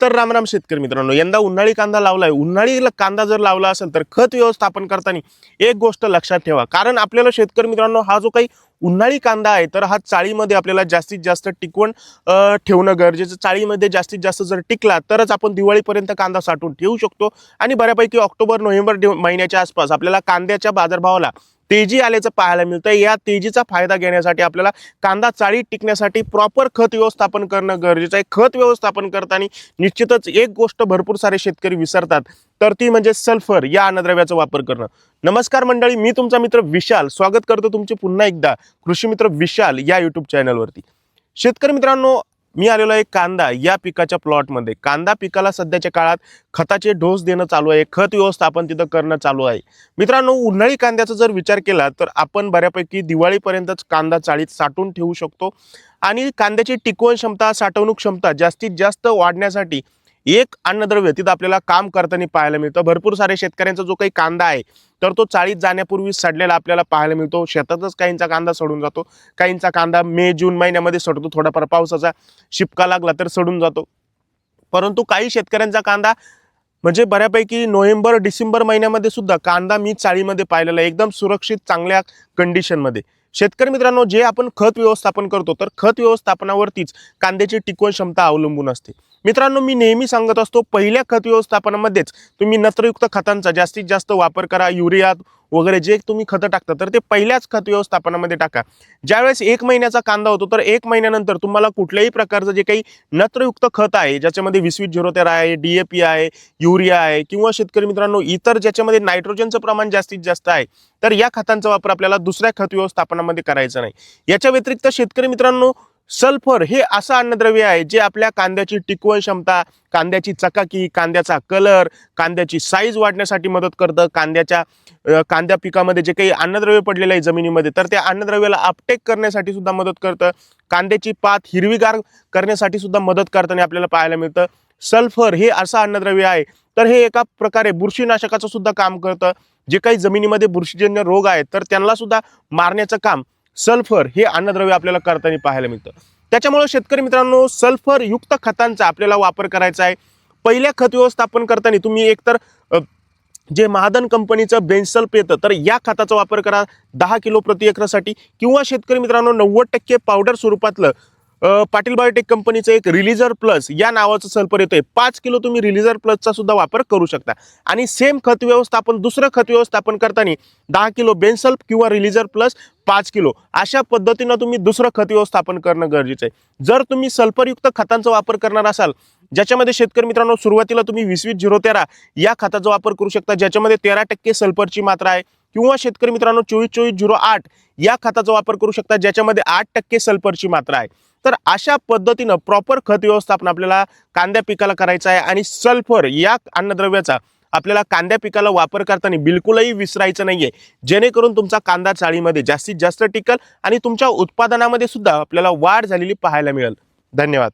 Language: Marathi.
तर रामराम शेतकरी मित्रांनो यंदा उन्हाळी कांदा लावला उन्हाळी उन्हाळीला कांदा जर लावला असेल तर खत व्यवस्थापन करताना एक गोष्ट लक्षात ठेवा. कारण आपल्याला शेतकरी मित्रांनो हा जो काही उन्हाळी कांदा आहे तर हा चाळीमध्ये आपल्याला जास्तीत जास्त टिकवून ठेवणं गरजेचं. चाळीमध्ये जास्तीत जास्त जर टिकला तरच आपण दिवाळीपर्यंत कांदा साठवून ठेवू शकतो. आणि बऱ्यापैकी ऑक्टोबर नोव्हेंबर महिन्याच्या आसपास आपल्याला कांद्याच्या बाजारभावाला तेजी आल्याचं पाहायला मिळतं या तेजीचा फायदा घेण्यासाठी आपल्याला कांदा चाळी टिकण्यासाठी प्रॉपर खत व्यवस्थापन करणं गरजेचं आहे. खत व्यवस्थापन करताना निश्चितच एक गोष्ट भरपूर सारे शेतकरी विसरतात. तर ती म्हणजे सल्फर या अन्नद्रव्याचा वापर करणं. नमस्कार मंडळी मी तुमचा मित्र विशाल. स्वागत करतो तुमचे पुन्हा एकदा. कृषी मित्र विशाल या युट्यूब चॅनलवरती शेतकरी मित्रांनो मी आलेलो आहे कांदा या पिकाच्या प्लॉटमध्ये कांदा पिकाला सध्याच्या काळात खताचे डोस देणं चालू आहे खत व्यवस्थापन तिथं करणं चालू आहे. मित्रांनो उन्हाळी कांद्याचा जर विचार केला तर आपण बऱ्यापैकी दिवाळीपर्यंतच कांदा चाळीत साठवून ठेवू शकतो. आणि कांद्याची टिकवण क्षमता साठवणूक क्षमता जास्तीत जास्त वाढण्यासाठी एक अन्नद्रव्य तिथं आपल्याला काम करताना पाहायला मिळतं. भरपूर सारे शेतकऱ्यांचा जो काही कांदा आहे तर तो चाळीत जाण्यापूर्वी सडलेला आपल्याला पाहायला मिळतो. शेतातच काहींचा कांदा सडून जातो. काहींचा कांदा मे जून महिन्यामध्ये सडतो. थोडाफार पावसाचा शिपका लागला तर सडून जातो. परंतु काही शेतकऱ्यांचा कांदा म्हणजे बऱ्यापैकी नोव्हेंबर डिसेंबर महिन्यामध्ये सुद्धा कांदा मी चाळीमध्ये पाहिलेला आहे. एकदम सुरक्षित चांगल्या कंडिशनमध्ये शेतकरी मित्रांनो जे आपण खत व्यवस्थापन करतो तर खत व्यवस्थापनावरतीच कांद्याची टिकवण क्षमता अवलंबून असते. मित्रांनो मी नेहमी सांगत असतो पहिल्या खत व्यवस्थापनामध्येच तुम्ही नत्रयुक्त खतांचा जास्तीत जास्त वापर करा युरिया वगैरे जे तुम्ही खतं टाकता तर ते पहिल्याच खत व्यवस्थापनामध्ये टाका. ज्यावेळेस एक महिन्याचा कांदा होतो तर एक महिन्यानंतर तुम्हाला कुठल्याही प्रकारचं जे काही नत्रयुक्त खत आहे ज्याच्यामध्ये वीस वीस झिरो तेरा आहे डीएपी आहे युरिया आहे किंवा शेतकरी मित्रांनो इतर ज्याच्यामध्ये नायट्रोजनचं प्रमाण जास्तीत जास्त आहे तर या खतांचा वापर आपल्याला दुसऱ्या खत व्यवस्थापनामध्ये करायचा नाही. याच्या व्यतिरिक्त शेतकरी मित्रांनो सल्फर हे असं अन्नद्रव्य आहे जे आपल्या कांद्याची टिकवण क्षमता कांद्याची चकाकी कांद्याचा कलर कांद्याची साईज वाढण्यासाठी मदत करतं. कांद्याच्या कांद्या पिकामध्ये जे काही अन्नद्रव्य पडलेलं आहे जमिनीमध्ये तर त्या अन्नद्रव्याला अपटेक करण्यासाठी सुद्धा मदत करतं. कांद्याची पात हिरवीगार करण्यासाठी सुद्धा मदत करताना आपल्याला पाहायला मिळतं. सल्फर हे असं अन्नद्रव्य आहे तर हे एका प्रकारे बुरशीनाशकाचं सुद्धा काम करतं. जे काही जमिनीमध्ये बुरशीजन्य रोग आहेत तर त्यांना सुद्धा मारण्याचं काम सल्फर हे अन्नद्रव्य आपल्याला करताना पाहायला मिळतं. त्याच्यामुळे शेतकरी मित्रांनो सल्फर युक्त खतांचा आपल्याला वापर करायचा आहे. पहिल्या खत व्यवस्थापन करताना तुम्ही एकतर जे महादन कंपनीचं बेन्सल्प येतं तर या खताचा वापर करा. दहा किलो प्रति एकरासाठी. किंवा शेतकरी मित्रांनो नव्वद टक्के पावडर स्वरूपातलं पाटील बायोटेक कंपनीचं एक रिलीजर प्लस या नावाचं सल्फर येतोय. पाच किलो तुम्ही रिलीजर प्लसचा सुद्धा वापर करू शकता. आणि सेम खत व्यवस्थापन दुसरं खत व्यवस्थापन करताना दहा किलो बेन्सल्प किंवा रिलीजर प्लस पाच किलो. अशा पद्धतीनं तुम्ही दुसरं खत व्यवस्थापन करणं गरजेचं आहे. जर तुम्ही सल्फरयुक्त खतांचा वापर करणार असाल ज्याच्यामध्ये शेतकरी मित्रांनो सुरुवातीला तुम्ही वीस वीस झिरो तेरा या खताचा वापर करू शकता ज्याच्यामध्ये तेरा टक्के सल्फरची मात्रा आहे किंवा शेतकरी मित्रांनो चोवीस चोवीस झिरो आठ या खताचा वापर करू शकता ज्याच्यामध्ये आठ टक्के सल्फरची मात्रा आहे. तर अशा पद्धतीनं प्रॉपर खत व्यवस्थापन आपल्याला कांद्या पिकाला करायचं आहे आणि सल्फर या अन्नद्रव्याचा आपल्याला कांद्या पिकाला वापर करताना बिलकुलही विसरायचं नाही आहे जेणेकरून तुमचा कांदा चाळीमध्ये जास्तीत जास्त टिकल आणि तुमच्या उत्पादनामध्ये सुद्धा आपल्याला वाढ झालेली पाहायला मिळेल. धन्यवाद.